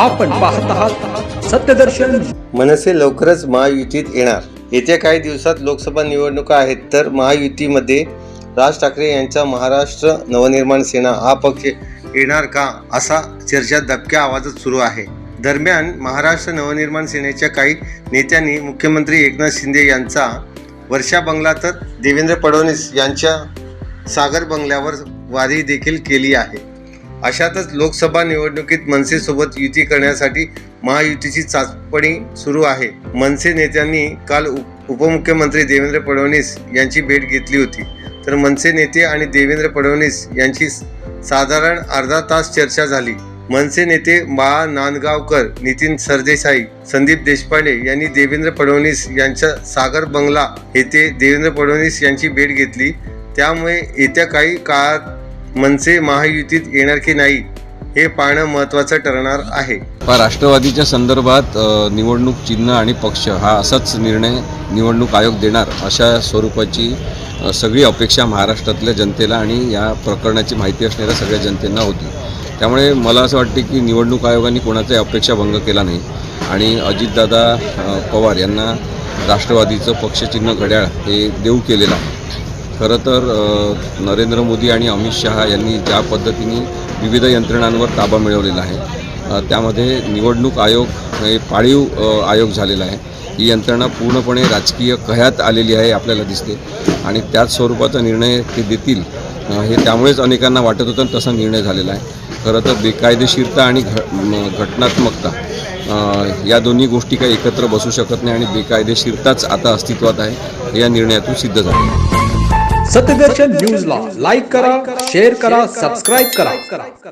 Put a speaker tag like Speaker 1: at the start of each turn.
Speaker 1: आपण पाहत आहात सत्यदर्शन.
Speaker 2: मनसे लवकरच महायुतीत येणार. येत्या काही दिवसात लोकसभा निवडणुका आहेत तर महायुतीमध्ये राज ठाकरे यांचा महाराष्ट्र नवनिर्माण सेना हा पक्ष येणार का असा चर्चा दबक्या आवाजात सुरू आहे. दरम्यान महाराष्ट्र नवनिर्माण सेनेच्या काही नेत्यांनी मुख्यमंत्री एकनाथ शिंदे यांचा वर्षा बंगला तर देवेंद्र फडणवीस यांच्या सागर बंगल्यावर वारी देखील केली आहे. अशातच लोकसभा निवडणुकीत मनसेसोबत युती करण्यासाठी महायुतीची चाचपणी सुरू आहे. मनसे नेत्यांनी काल उप उपमुख्यमंत्री देवेंद्र फडणवीस यांची भेट घेतली होती. तर मनसे नेते आणि देवेंद्र फडणवीस यांची साधारण अर्धा तास चर्चा झाली. मनसे नेते बाळा नांदगावकर नितीन सरदेसाई संदीप देशपांडे यांनी देवेंद्र फडणवीस यांच्या सागर बंगला येथे देवेंद्र फडणवीस यांची भेट घेतली. त्यामुळे येत्या काही काळात मनसे महायुतीत येणार की नाही हे पाहणं महत्त्वाचं ठरणार आहे.
Speaker 3: राष्ट्रवादीच्या संदर्भात निवडणूक चिन्ह आणि पक्ष हा असाच निर्णय निवडणूक आयोग देणार अशा स्वरूपाची सगळी अपेक्षा महाराष्ट्रातल्या जनतेला आणि या प्रकरणाची माहिती असणाऱ्या सगळ्या जनतेना होती. त्यामुळे मला असं वाटते की निवडणूक आयोगाने कोणाचाही अपेक्षाभंग केला नाही. आणि अजितदादा पवार यांना राष्ट्रवादीचं पक्षचिन्ह घड्याळ हे देऊ केलेलं आहे. खरं तर नरेंद्र मोदी आणि अमित शहा यांनी ज्या पद्धतीने विविध यंत्रणांवर ताबा मिळवलेला आहे त्यामध्ये निवडणूक आयोग हे पाळीव आयोग झालेला आहे. ही यंत्रणा पूर्णपणे राजकीय कह्यात आलेली आहे आपल्याला दिसते. आणि त्याच स्वरूपाचा निर्णय ते देतील हे त्यामुळेच अनेकांना वाटत होतं आणि तसा निर्णय झालेला आहे. खरं तर बेकायदेशीरता आणि घ घटनात्मकता या दोन्ही गोष्टी काही एकत्र बसू शकत नाही आणि बेकायदेशीरताच आता अस्तित्वात आहे हे या निर्णयातून सिद्ध झालं.
Speaker 1: सत्यदर्शन न्यूजला लाईक करा शेअर करा सबस्क्राईब करा।